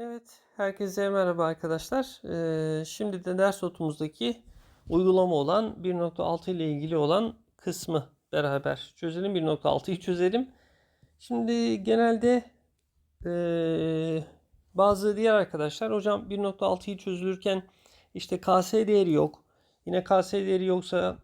Evet, herkese merhaba arkadaşlar. Ee, şimdi de ders notumuzdaki uygulama olan 1.6 ile ilgili olan kısmı beraber çözelim. 1.6'yı çözelim. Şimdi genelde ee, bazı diğer arkadaşlar hocam 1.6'yı çözülürken işte KS değeri yok. Yine KS değeri yoksa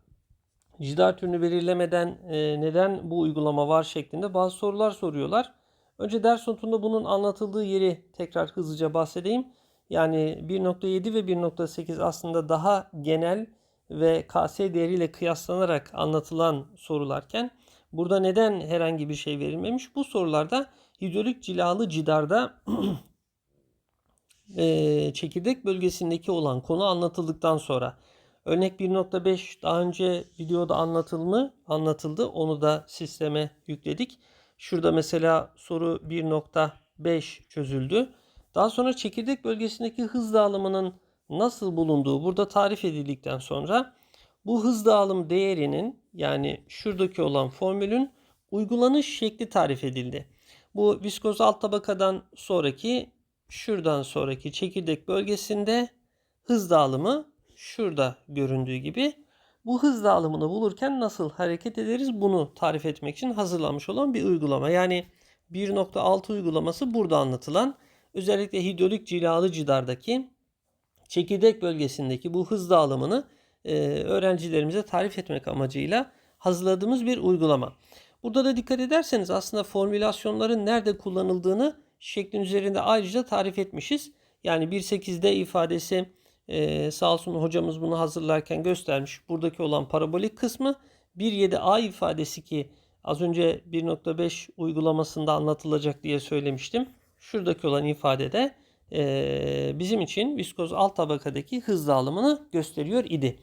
cidar türünü belirlemeden ee, neden bu uygulama var şeklinde bazı sorular soruyorlar. Önce ders notunda bunun anlatıldığı yeri tekrar hızlıca bahsedeyim. Yani 1.7 ve 1.8 aslında daha genel ve KS değeriyle kıyaslanarak anlatılan sorularken burada neden herhangi bir şey verilmemiş? Bu sorularda hidrolik cilalı cidarda e, çekirdek bölgesindeki olan konu anlatıldıktan sonra örnek 1.5 daha önce videoda anlatılma anlatıldı. Onu da sisteme yükledik. Şurada mesela soru 1.5 çözüldü. Daha sonra çekirdek bölgesindeki hız dağılımının nasıl bulunduğu burada tarif edildikten sonra bu hız dağılım değerinin yani şuradaki olan formülün uygulanış şekli tarif edildi. Bu viskoz alt tabakadan sonraki şuradan sonraki çekirdek bölgesinde hız dağılımı şurada göründüğü gibi bu hız dağılımını bulurken nasıl hareket ederiz bunu tarif etmek için hazırlanmış olan bir uygulama. Yani 1.6 uygulaması burada anlatılan özellikle hidrolik cilalı cidardaki çekirdek bölgesindeki bu hız dağılımını e, öğrencilerimize tarif etmek amacıyla hazırladığımız bir uygulama. Burada da dikkat ederseniz aslında formülasyonların nerede kullanıldığını şeklin üzerinde ayrıca tarif etmişiz. Yani 1.8D ifadesi ee, sağ olsun hocamız bunu hazırlarken göstermiş. Buradaki olan parabolik kısmı 1.7a ifadesi ki az önce 1.5 uygulamasında anlatılacak diye söylemiştim. Şuradaki olan ifadede e, bizim için viskoz alt tabakadaki hız dağılımını gösteriyor idi.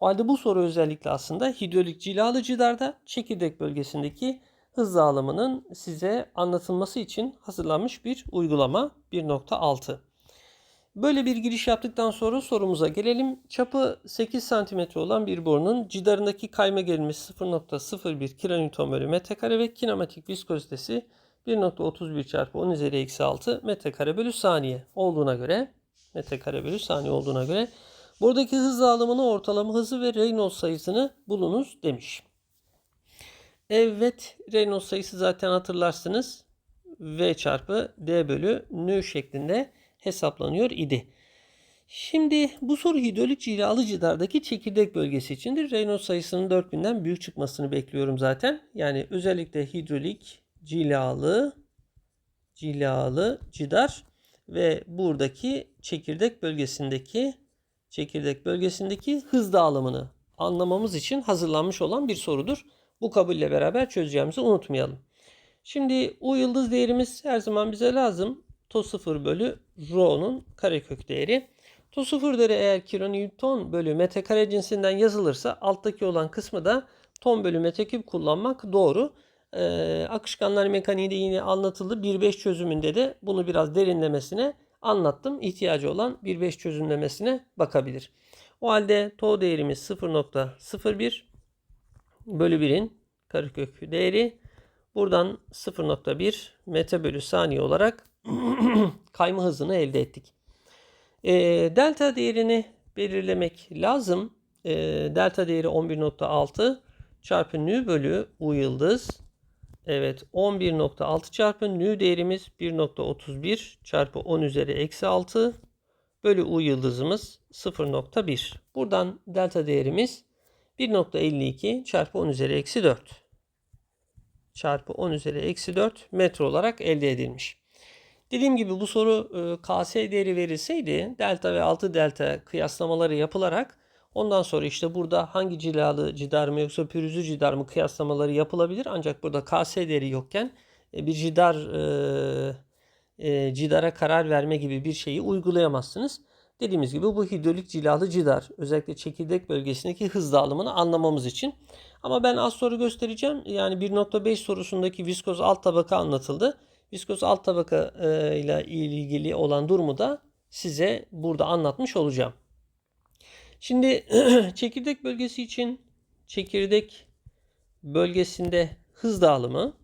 O halde bu soru özellikle aslında hidrolik cilalı cidarda çekirdek bölgesindeki hız dağılımının size anlatılması için hazırlanmış bir uygulama 1.6. Böyle bir giriş yaptıktan sonra sorumuza gelelim. Çapı 8 cm olan bir borunun cidarındaki kayma gerilmesi 0.01 kN bölü metrekare ve kinematik viskozitesi 1.31 çarpı 10 üzeri eksi 6 metrekare bölü saniye olduğuna göre metrekare bölü saniye olduğuna göre buradaki hız dağılımını ortalama hızı ve Reynolds sayısını bulunuz demiş. Evet Reynolds sayısı zaten hatırlarsınız. V çarpı D bölü N şeklinde hesaplanıyor idi. Şimdi bu soru hidrolik cilalı cidardaki çekirdek bölgesi içindir. Reynolds sayısının 4000'den büyük çıkmasını bekliyorum zaten. Yani özellikle hidrolik cilalı cilalı cidar ve buradaki çekirdek bölgesindeki çekirdek bölgesindeki hız dağılımını anlamamız için hazırlanmış olan bir sorudur. Bu kabulle beraber çözeceğimizi unutmayalım. Şimdi U yıldız değerimiz her zaman bize lazım. To 0 bölü rho'nun karekök değeri. To 0 değeri eğer kilonewton bölü metrekare cinsinden yazılırsa alttaki olan kısmı da ton bölü metreküp kullanmak doğru. Ee, akışkanlar mekaniği de yine anlatıldı. 1.5 çözümünde de bunu biraz derinlemesine anlattım. İhtiyacı olan 1.5 çözümlemesine bakabilir. O halde to değerimiz 0.01 bölü 1'in karekök değeri. Buradan 0.1 metre bölü saniye olarak kayma hızını elde ettik. E, delta değerini belirlemek lazım. E, delta değeri 11.6 çarpı nü bölü u yıldız. Evet 11.6 çarpı nü değerimiz 1.31 çarpı 10 üzeri eksi 6 bölü u yıldızımız 0.1. Buradan delta değerimiz 1.52 çarpı 10 üzeri eksi 4 çarpı 10 üzeri eksi 4 metre olarak elde edilmiş. Dediğim gibi bu soru e, KS değeri verilseydi delta ve 6 delta kıyaslamaları yapılarak ondan sonra işte burada hangi cilalı cidar mı yoksa pürüzlü cidar mı kıyaslamaları yapılabilir. Ancak burada KS değeri yokken e, bir cidar e, e, cidara karar verme gibi bir şeyi uygulayamazsınız. Dediğimiz gibi bu hidrolik cilalı cidar özellikle çekirdek bölgesindeki hız dağılımını anlamamız için. Ama ben az soru göstereceğim. Yani 1.5 sorusundaki viskoz alt tabaka anlatıldı. Viskoz alt tabaka e, ile ilgili olan durumu da size burada anlatmış olacağım. Şimdi çekirdek bölgesi için çekirdek bölgesinde hız dağılımı.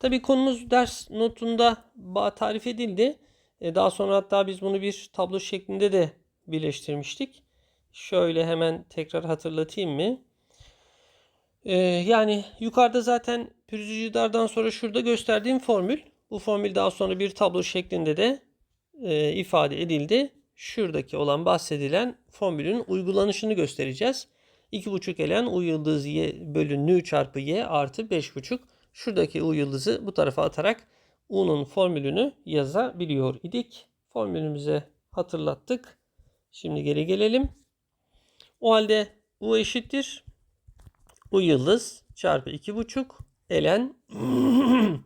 Tabi konumuz ders notunda tarif edildi. E, daha sonra hatta biz bunu bir tablo şeklinde de birleştirmiştik. Şöyle hemen tekrar hatırlatayım mı? E, yani yukarıda zaten pürüzlü dardan sonra şurada gösterdiğim formül. Bu formül daha sonra bir tablo şeklinde de e, ifade edildi. Şuradaki olan bahsedilen formülün uygulanışını göstereceğiz. 2,5 elen U yıldız Y bölü çarpı Y artı 5,5. Şuradaki U yıldızı bu tarafa atarak U'nun formülünü yazabiliyor idik. Formülümüze hatırlattık. Şimdi geri gelelim. O halde U eşittir. U yıldız çarpı 2,5 elen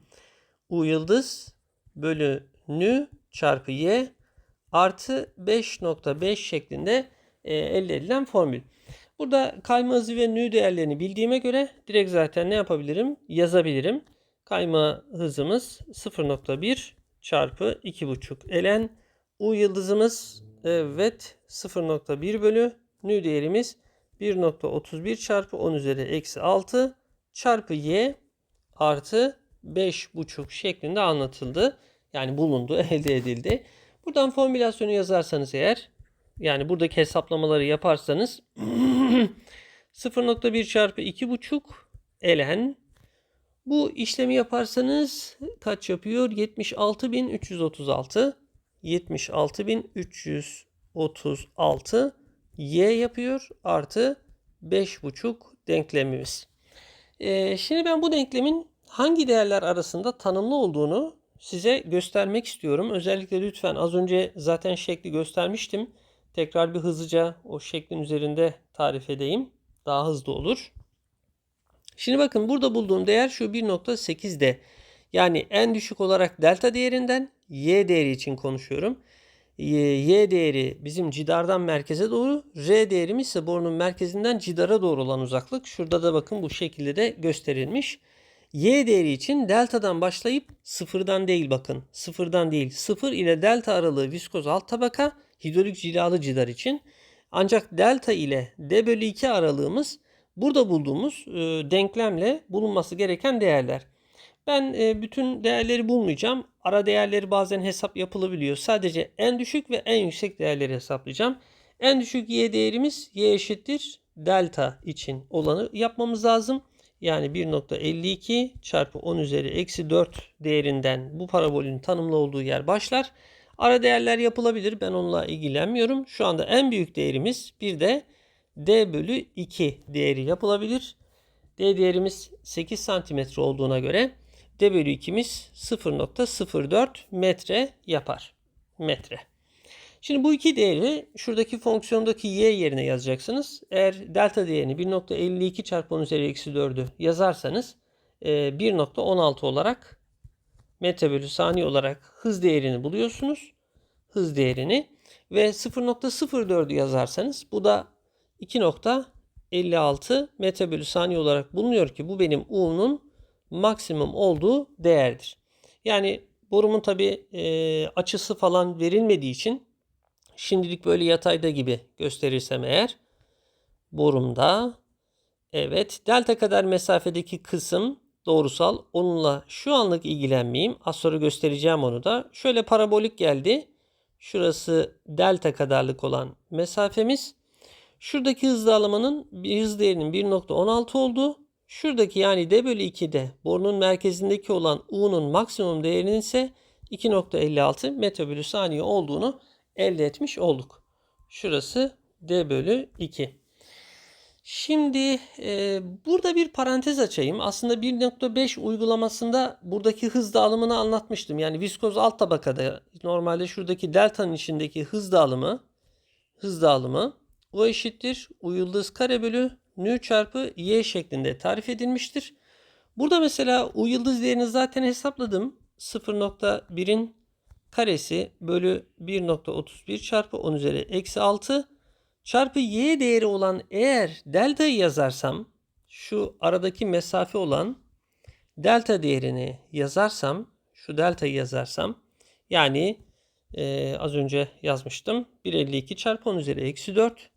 U yıldız bölü N çarpı Y artı 5.5 şeklinde e, elde edilen formül. Burada kayma hızı ve nü değerlerini bildiğime göre direkt zaten ne yapabilirim? Yazabilirim. Kayma hızımız 0.1 çarpı 2.5 ln u yıldızımız evet 0.1 bölü nü değerimiz 1.31 çarpı 10 üzeri eksi 6 çarpı y artı 5.5 şeklinde anlatıldı. Yani bulundu, elde edildi. Buradan formülasyonu yazarsanız eğer yani buradaki hesaplamaları yaparsanız 0.1 çarpı 2.5 ln bu işlemi yaparsanız kaç yapıyor? 76.336 76.336 y yapıyor artı 5.5 denklemimiz. Ee, şimdi ben bu denklemin hangi değerler arasında tanımlı olduğunu size göstermek istiyorum. Özellikle lütfen az önce zaten şekli göstermiştim. Tekrar bir hızlıca o şeklin üzerinde tarif edeyim. Daha hızlı olur. Şimdi bakın burada bulduğum değer şu 1.8'de. Yani en düşük olarak delta değerinden y değeri için konuşuyorum. Y, y değeri bizim cidardan merkeze doğru. R değerimiz ise borunun merkezinden cidara doğru olan uzaklık. Şurada da bakın bu şekilde de gösterilmiş. Y değeri için delta'dan başlayıp sıfırdan değil bakın. Sıfırdan değil. Sıfır ile delta aralığı viskoz alt tabaka hidrolik cilalı cidar için. Ancak delta ile D bölü 2 aralığımız burada bulduğumuz e, denklemle bulunması gereken değerler. Ben e, bütün değerleri bulmayacağım. Ara değerleri bazen hesap yapılabiliyor. Sadece en düşük ve en yüksek değerleri hesaplayacağım. En düşük y değerimiz y eşittir delta için olanı yapmamız lazım. Yani 1.52 çarpı 10 üzeri eksi 4 değerinden bu parabolün tanımlı olduğu yer başlar. Ara değerler yapılabilir. Ben onunla ilgilenmiyorum. Şu anda en büyük değerimiz bir de D bölü 2 değeri yapılabilir. D değerimiz 8 santimetre olduğuna göre D bölü 2'miz 0.04 metre yapar. Metre. Şimdi bu iki değeri şuradaki fonksiyondaki y yerine yazacaksınız. Eğer delta değerini 1.52 çarpı 10 üzeri eksi 4'ü yazarsanız 1.16 olarak metre bölü saniye olarak hız değerini buluyorsunuz. Hız değerini ve 0.04'ü yazarsanız bu da 2.56 metre bölü saniye olarak bulunuyor ki bu benim U'nun maksimum olduğu değerdir. Yani borumun tabi e, açısı falan verilmediği için şimdilik böyle yatayda gibi gösterirsem eğer borumda evet delta kadar mesafedeki kısım doğrusal. Onunla şu anlık ilgilenmeyeyim. Az sonra göstereceğim onu da. Şöyle parabolik geldi. Şurası delta kadarlık olan mesafemiz. Şuradaki hız dağılımının hız değerinin 1.16 olduğu. Şuradaki yani D bölü 2'de borunun merkezindeki olan U'nun maksimum değerinin ise 2.56 metre saniye olduğunu elde etmiş olduk. Şurası D bölü 2. Şimdi e, burada bir parantez açayım. Aslında 1.5 uygulamasında buradaki hız dağılımını anlatmıştım. Yani viskoz alt tabakada normalde şuradaki delta'nın içindeki hız dağılımı hız dağılımı o eşittir U yıldız kare bölü nü çarpı y şeklinde tarif edilmiştir. Burada mesela U yıldız değerini zaten hesapladım. 0.1'in karesi bölü 1.31 çarpı 10 üzeri eksi 6 çarpı y değeri olan eğer delta'yı yazarsam şu aradaki mesafe olan delta değerini yazarsam şu delta'yı yazarsam yani e, az önce yazmıştım 1.52 çarpı 10 üzeri eksi 4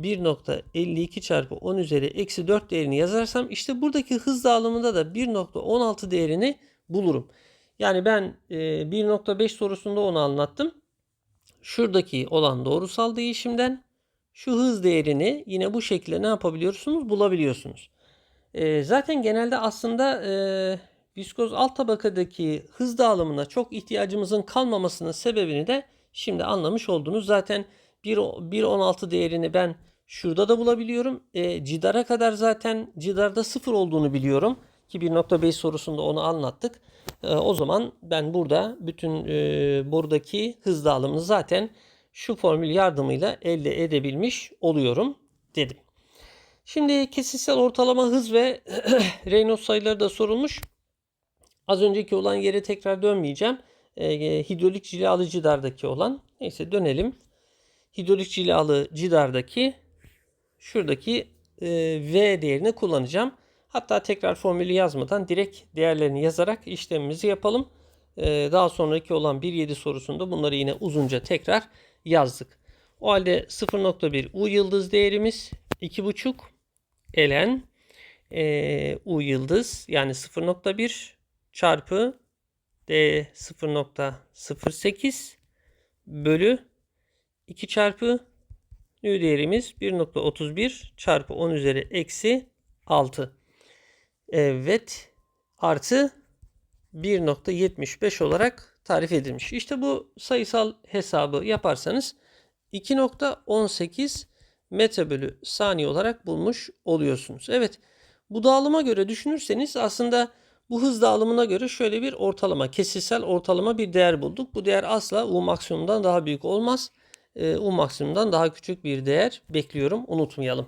1.52 çarpı 10 üzeri eksi 4 değerini yazarsam işte buradaki hız dağılımında da 1.16 değerini bulurum. Yani ben e, 1.5 sorusunda onu anlattım. Şuradaki olan doğrusal değişimden şu hız değerini yine bu şekilde ne yapabiliyorsunuz? Bulabiliyorsunuz. E, zaten genelde aslında e, viskoz alt tabakadaki hız dağılımına çok ihtiyacımızın kalmamasının sebebini de şimdi anlamış oldunuz. Zaten 1.16 değerini ben şurada da bulabiliyorum. E, cidara kadar zaten cidarda sıfır olduğunu biliyorum. Ki 1.5 sorusunda onu anlattık. E, o zaman ben burada bütün e, buradaki hız dağılımını zaten şu formül yardımıyla elde edebilmiş oluyorum dedim. Şimdi kesitsel ortalama hız ve Reynolds sayıları da sorulmuş. Az önceki olan yere tekrar dönmeyeceğim. E, hidrolik cilalı cidardaki olan. Neyse dönelim. Hidrolik cilalı cidardaki şuradaki e, V değerini kullanacağım. Hatta tekrar formülü yazmadan direkt değerlerini yazarak işlemimizi yapalım. E, daha sonraki olan 1.7 sorusunda bunları yine uzunca tekrar yazdık. O halde 0.1 U yıldız değerimiz 2.5 elen e, U yıldız yani 0.1 çarpı D 0.08 bölü 2 çarpı Nü değerimiz 1.31 çarpı 10 üzeri eksi 6. Evet artı 1.75 olarak tarif edilmiş. İşte bu sayısal hesabı yaparsanız 2.18 metre bölü saniye olarak bulmuş oluyorsunuz. Evet bu dağılıma göre düşünürseniz aslında bu hız dağılımına göre şöyle bir ortalama, kesitsel ortalama bir değer bulduk. Bu değer asla U maksimumdan daha büyük olmaz. U maksimumdan daha küçük bir değer bekliyorum. Unutmayalım.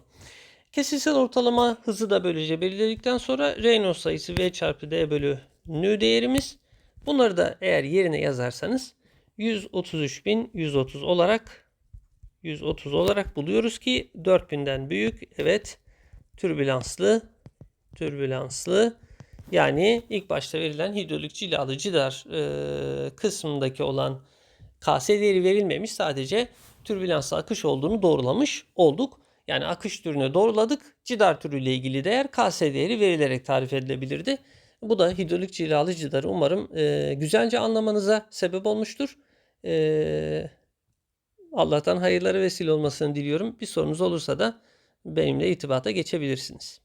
Kesitsel ortalama hızı da böylece belirledikten sonra Reynolds sayısı V çarpı D bölü nü değerimiz. Bunları da eğer yerine yazarsanız 133.130 olarak 130 olarak buluyoruz ki 4000'den büyük. Evet. Türbülanslı türbülanslı yani ilk başta verilen hidrolik cilalı cidar e, kısmındaki olan KS değeri verilmemiş sadece türbülanslı akış olduğunu doğrulamış olduk. Yani akış türünü doğruladık. Cidar türüyle ilgili değer KS değeri verilerek tarif edilebilirdi. Bu da hidrolik cilalı cidarı umarım e, güzelce anlamanıza sebep olmuştur. E, Allah'tan hayırlara vesile olmasını diliyorum. Bir sorunuz olursa da benimle itibata geçebilirsiniz.